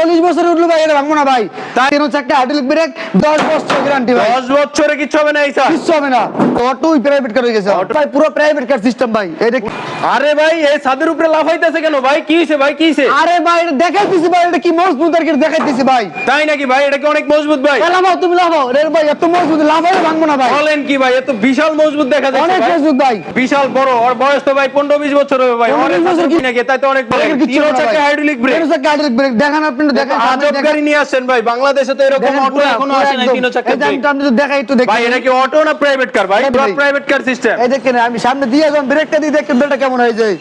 চল্লিশ বছরে উঠল ভাই এটা ভাঙবো না ভাই। তাই তিন চারটা হাইড্রোলিক ব্রেক দশ বছর গ্যারান্টি ভাই। দশ বছরে কিচ্ছু হবে না এই স্যার কিচ্ছু হবে না। অটোই প্রাইভেট কার হয়ে গেছে। ভাই পুরো প্রাইভেট কার সিস্টেম ভাই। এটা আরে ভাই এই ছাদের উপরে লাফাইতেছে কেন? ভাই কি হয়েছে ভাই কি হয়েছে আরে ভাই এটা দেখাইতেছি ভাই এটা কি মজবুত আর কি দেখাইতেছি ভাই। তাই নাকি ভাই? এটা কি অনেক মজবুত ভাই? এ লাভাও তুমি লাভাও রে ভাই এত মজবুত লাভাও ভাঙবো না ভাই। বলেন কি ভাই এত বিশাল মজবুত দেখা যাচ্ছে অনেক মজবুত ভাই। বিশাল বড় ওর বয়স তো ভাই পনেরো বিশ বছর হবে ভাই। অনেক বছর কি- নাকি? তাই তো অনেক বড়। তিন চাকা হাইড্রোলিক ব্রেক তিন চাকা হাইড্রোলিক ব্রেক দেখান আপনি দেখান আজব গাড়ি নিয়ে আসছেন ভাই বাংলাদেশে তো এরকম অটো এখনও আসে নাই তিন চাকা এই যে আমি- আমি তো দেখাই একটু দেখি ভাই এটা কি অটো না প্রাইভেট কার ভাই প্রাইভেট কার সিস্টেম এই দেখেন আমি সামনে দিয়ে যখন ব্রেকটা দিই দেখেন ব্রেকটা কেমন হয়ে যায়।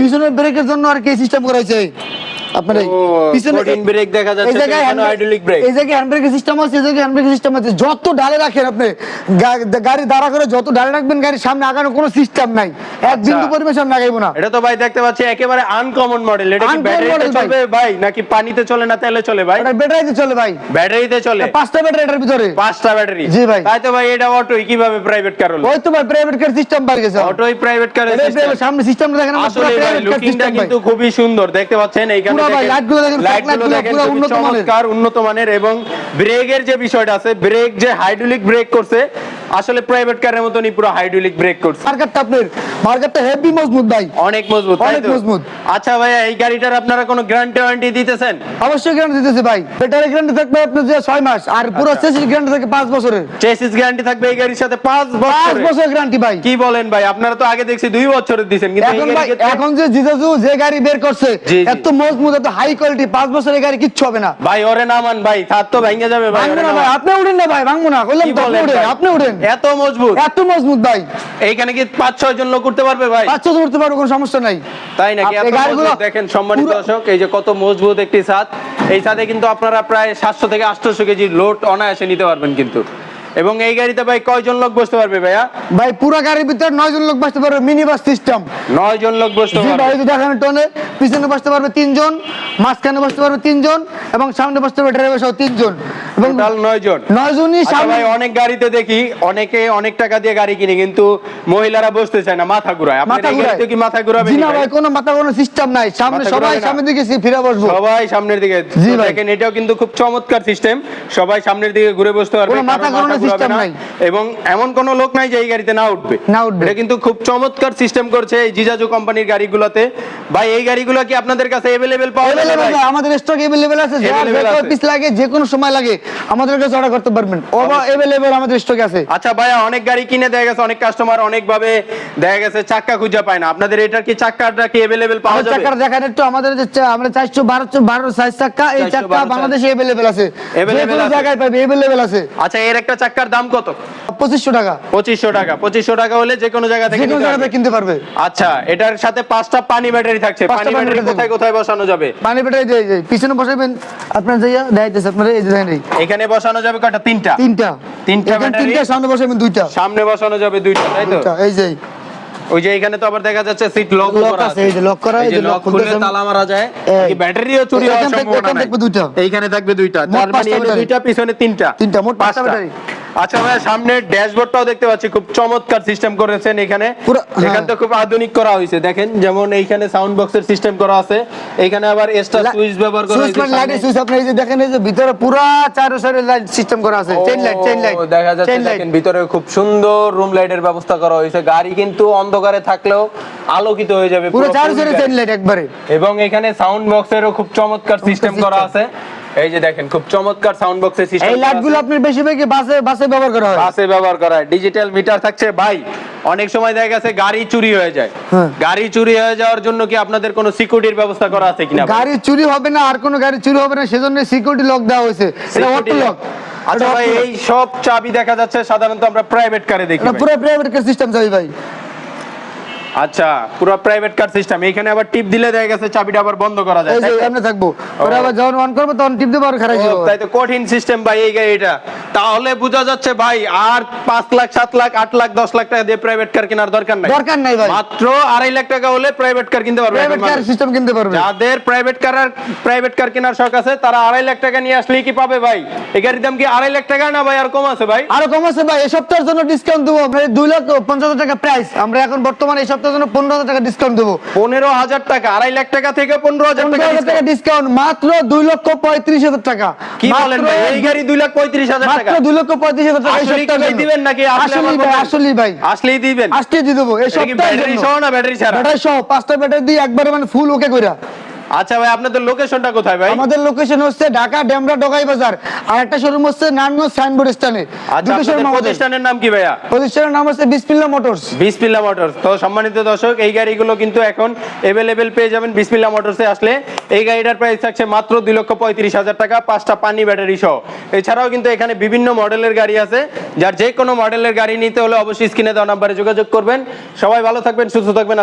পিছনের ব্রেকের জন্য আর কি সিস্টেম করা হয়েছে? আপনার পিছনে ব্রেক দেখা এই জায়গায় হাইড্রোলিক ব্রেক এই জায়গায় হ্যান্ডব্রেকের সিস্টেম আছে এই জায়গায় হ্যান্ডব্রেকের সিস্টেম আছে। যত ডালে রাখেন আপনি গাড়ি দাঁড়া করে যত ডালে রাখবেন গাড়ির সামনে আগানোর কোনো সিস্টেম নাই। এক বিন্দু পরিবেশ লাগাইবো না। এটা তো ভাই দেখতে পাচ্ছি একেবারে আনকমন মডেল এটা কি ব্যাটারিতে চলবে ভাই নাকি পানিতে চলে না তেলে চলে ভাই? এটা ব্যাটারিতে চলে ভাই। ব্যাটারিতে চলে? পাঁচটা ব্যাটারি এটার ভিতরে। পাঁচটা ব্যাটারি জি ভাই। তাই তো ভাই এটা অটোই কীভাবে প্রাইভেট কার হলো? ওই তো ভাই প্রাইভেট কার সিস্টেম পাই গেছে। অটোই প্রাইভেট কার সামনে সিস্টেমটা দেখেন আসলে লুকিংটা কিন্তু খুবই সুন্দর। দেখতে পাচ্ছেন এইখানে ভাই, লাইটগুলো দেখেন, লাইটগুলো লাইটগুলো দেখেন উন্নত মানের। চমৎকার উন্নত মানের এবং ব্রেকের যে বিষয়টা আছে ব্রেক যে হাইড্রোলিক ব্রেক করছে আসলে প্রাইভেট কারের মতনই পুরো হাইড্রোলিক ব্রেক করছে। মার্কেটটা আপনার মার্কেটটা হেভি মজবুত ভাই। অনেক মজবুত অনেক মজবুত। আচ্ছা ভাইয়া এই গাড়িটার আপনারা কোনো গ্যারান্টি ওয়ারেন্টি দিতেছেন? অবশ্যই গ্যারান্টি দিতেছে ভাই। ব্যাটারি গ্যারান্টি থাকবে আপনার যে ছয় মাস আর পুরো। চেসিস গ্যারান্টি থাকে পাঁচ বছরের। চেসিস গ্যারান্টি থাকবে এই গাড়ির সাথে পাঁচ পাঁচ বছর বছর গ্যারান্টি ভাই। কি বলেন ভাই? আপনারা তো আগে দেখছি দুই বছরের দিছেন কিন্তু এখন ভাই এখন যে জিজাজু যে গাড়ি বের করছে। এত মজবুত এত হাই কোয়ালিটি পাঁচ বছরের গাড়ি কিচ্ছু হবে না। ভাই ওরে না নামান ভাই তার তো ভেঙে যাবে ভাই ভাই আপনি উঠেন না ভাই ভাঙবো না। বললাম কি তো আপনি উঠেন আপনি উঠেন এত মজবুত। এত মজবুত ভাই। এইখানে কি পাঁচ ছয় জন লোক করতে পারবে ভাই? পাঁচ ছয় জন করতে পারবে কোনো সমস্যা নাই। তাই নাকি? দেখেন সম্মানিত দর্শক এই যে কত মজবুত একটি ছাদ। এই ছাদে কিন্তু আপনারা প্রায় সাতশো থেকে আটশো কেজি লোড অনায়াসে নিতে পারবেন কিন্তু। এবং এই গাড়িতে ভাই কয়জন লোক বসতে পারবে ভাইয়া? ভাই পুরো গাড়ির ভিতরে নয় জন লোক বসতে পারবে মিনি বাস সিস্টেম। নয় জন লোক বসতে জি ভাই পারবে। দেখেন টনে পিছনে বসতে পারবে তিনজন মাঝখানে বসতে পারবে তিনজন এবং সামনে বসতে পারবে ড্রাইভার সহ তিনজন। এবং নয় জন নয় জনই আচ্ছা সামনে ভাই অনেক গাড়িতে দেখি অনেকে অনেক টাকা দিয়ে গাড়ি কিনে কিন্তু মহিলারা বসতে চায় না মাথা ঘুরায়। মাথা ঘুরায়। গাড়িতে কি মাথা ঘুরাবে না ভাই? কোনো মাথা কোনো সিস্টেম নাই। সামনে সবাই সামনের দিকে ফিরে বসবো। সবাই সামনের দিকে। দেখেন এটাও কিন্তু খুব চমৎকার সিস্টেম সবাই সামনের দিকে ঘুরে বসতে পারবে মাথা কারও ঘোরানোর ঘুরাবে system না। নাই। এবং এমন কোন লোক নাই যে এই গাড়িতে না উঠবে না উঠবে। এটা কিন্তু খুব চমৎকার সিস্টেম করছে এই জিজাজু কোম্পানির গাড়িগুলোতে ভাই এই গাড়িগুলো কি আপনাদের কাছে अवेलेबल পাওয়া যাবে Available ভাই? ভাই, আমাদের স্টক अवेलेबल আছে যার Available যত আছে। পিস লাগে যে কোনো সময় লাগে আমাদের কাছে অর্ডার করতে পারবেন ওবা अवेलेबल আমাদের স্টক আছে আচ্ছা ভাইয়া অনেক গাড়ি কিনে দেখা গেছে অনেক কাস্টমার অনেক ভাবে দেখা গেছে চাক্কা খুঁজে পায় না আপনাদের এটার কি চাক্কাটা কি अवेलेबल পাওয়া আমাদের যাবে চাকার দেখেন একটু আমাদের যে চা- আমরা চারশো বারো বারো সাইজ চাক্কা এই 412 চাক্কা বাংলাদেশে अवेलेबल আছে Available যে কোনো আছে। জায়গায় পাবে अवेलेबल আছে আচ্ছা এর একটা চাক্কার দাম কত? পঁচিশশো টাকা। পঁচিশশো টাকা। পঁচিশশো টাকা হলে যে কোনো জায়গা থেকে কোনো জায়গায় পারবে। কিনতে পারবে। আচ্ছা এটার সাথে পাঁচটা পানি ব্যাটারি থাকছে। পানি ব্যাটারি ব্যাটারি কোথায় কোথায় বসানো যাবে? পানি যে পিছনে বসাবেন আপনার যাইয়া দেখাইতেছে আপনার এই যে এখানে বসানো যাবে কয়টা? তিনটা। তিনটা। তিনটা battery? তিনটা সামনে বসাবেন দুইটা। সামনে বসানো যাবে দুইটা তাই তো? এই যে। ওই যে এখানে তো আবার দেখা যাচ্ছে সিট লক করা আছে, এই যে lock করা, এই যে লক খুলে তালা মারা যায়। কি ব্যাটারিও চুরি হওয়ার সম্ভাবনা নাই। এইখানে থাকবে দুইটা। তার মানে। দুইটা পিছনে তিনটা। তিনটা, মোট পাঁচটা battery। আচ্ছা ভাই সামনে ড্যাশবোর্ডটাও দেখতে পাচ্ছি খুব চমৎকার সিস্টেম করেছেন এখানে। এখান তো খুব আধুনিক করা হয়েছে। দেখেন যেমন এইখানে সাউন্ড বক্সের সিস্টেম করা আছে এখানে আবার এক্সট্রা সুইচ ব্যবহার করা সুইচ হয়েছে লাইটের সামনে। সুইচ আপনি এই যে দেখেন এই যে ভিতরে পুরা চারো সাইডে লাইট সিস্টেম করা আছে। চেইন লাইট চেইন লাইট দেখা যাচ্ছে দেখেন ভিতরে খুব সুন্দর রুম লাইটের ব্যবস্থা করা হয়েছে। গাড়ি কিন্তু অন্ধকারে থাকলেও আলোকিত হয়ে যাবে পুরো পুরো চারো সাইডে চেইন লাইট একবারে। এবং এখানে সাউন্ড বক্সেরও খুব চমৎকার সিস্টেম করা আছে। এই যে দেখেন খুব চমৎকার সাউন্ড বক্সের সিস্টেম এই লাইটগুলো আপনি বেশিরভাগই বাসে বাসে ব্যবহার করা হয়। বাসে ব্যবহার করা হয়। ডিজিটাল মিটার থাকছে। ভাই অনেক সময় দেখা গেছে গাড়ি চুরি হয়ে যায়। হ্যাঁ। গাড়ি চুরি হয়ে যাওয়ার জন্য কি আপনাদের কোনো সিকিউরিটির ব্যবস্থা করা আছে কিনা? গাড়ি চুরি হবে না আর কোনো গাড়ি চুরি হবে না সেজন্য সিকিউরিটি লক দেওয়া হয়েছে। এটা অটো লক আচ্ছা ভাই এই সব চাবি দেখা যাচ্ছে সাধারণত আমরা প্রাইভেট কারে দেখি পুরো প্রাইভেট কার সিস্টেম চাই ভাই। আচ্ছা পুরো প্রাইভেট কার সিস্টেম এখানে আবার টিপ দিলে দেখা গেছে চাবিটা আবার বন্ধ করা যায় এই যে এমনি থাকব। পরে আবার যখন অন করব তখন টিপ দেবো আর খারাপ ও, তাই তো কঠিন সিস্টেম ভাই এই গাড়িটা। তাহলে বোঝা যাচ্ছে ভাই আর পাঁচ লাখ সাত লাখ আট লাখ দশ লাখ টাকা দিয়ে প্রাইভেট কার কেনার দরকার নাই। দরকার নাই ভাই। মাত্র আড়াই লাখ টাকা হলে প্রাইভেট কার কিনতে পারবে প্রাইভেট কার সিস্টেম কিনতে পারবে। যাদের প্রাইভেট কার আর প্রাইভেট কার কেনার শখ আছে তারা আড়াই লাখ টাকা নিয়ে আসলেই কি পাবে ভাই? এই গাড়ির দাম কি আড়াই লাখ টাকা না ভাই আর কম আছে ভাই? আরও কম আছে ভাই এই সপ্তাহের জন্য ডিসকাউন্ট দেবো। মানে দুই লাখ পঞ্চাশ হাজার টাকা প্রাইস আমরা এখন বর্তমানে এই সপ্তাহের জন্য পনেরো হাজার টাকা ডিসকাউন্ট দেবো। পনেরো হাজার টাকা আড়াই লাখ টাকা থেকে পনেরো হাজার টাকা হাজার টাকা discount। ডিসকাউন্ট মাত্র দুই লক্ষ পঁয়ত্রিশ হাজার টাকা। কি বলেন ভাই? এই গাড়ি দুই লাখ পঁয়ত্রিশ হাজার টাকা। দুই লক্ষ পঁয়ত্রিশ হাজার টাকা। দিবেন নাকি? আসলে আসলেই ভাই আসলেই ভাই। আসলেই দিবেন। আসতে দিয়ে দেবো। এই এটা ব্যাটারি সহ না ব্যাটারি ছাড়া? ব্যাটারি সহ পাঁচটা ব্যাটারি দিয়ে একবারে মানে ফুল ওকে কইরা। আচ্ছা ভাই আপনাদের লোকেশনটা কোথায় ভাই? আমাদের লোকেশন হচ্ছে ঢাকা ডেমরা ডগাই বাজার। আর একটা শোরুম হচ্ছে নারায়ণগঞ্জ সাইনবোর্ড স্থানে। আচ্ছা দুটো শোরুম প্রতিষ্ঠানের নাম কি ভাইয়া? প্রতিষ্ঠানের নাম হচ্ছে বিসমিল্লা মোটরস। বিসমিল্লা মোটরস। তো সম্মানিত দর্শক এই গাড়িগুলো কিন্তু এখন এভেলেবেল পেয়ে যাবেন বিসমিল্লা মোটরসে আসলে। এই গাড়িটার প্রাইস থাকছে মাত্র দুই লক্ষ পঁয়ত্রিশ হাজার টাকা পাঁচটা পানি ব্যাটারি সহ। এছাড়াও কিন্তু এখানে বিভিন্ন মডেলের গাড়ি আছে। যার যে কোনো মডেলের গাড়ি নিতে হলে অবশ্যই স্ক্রিনে দেওয়া নাম্বারে যোগাযোগ করবেন। সবাই ভালো থাকবেন সুস্থ থাকবেন।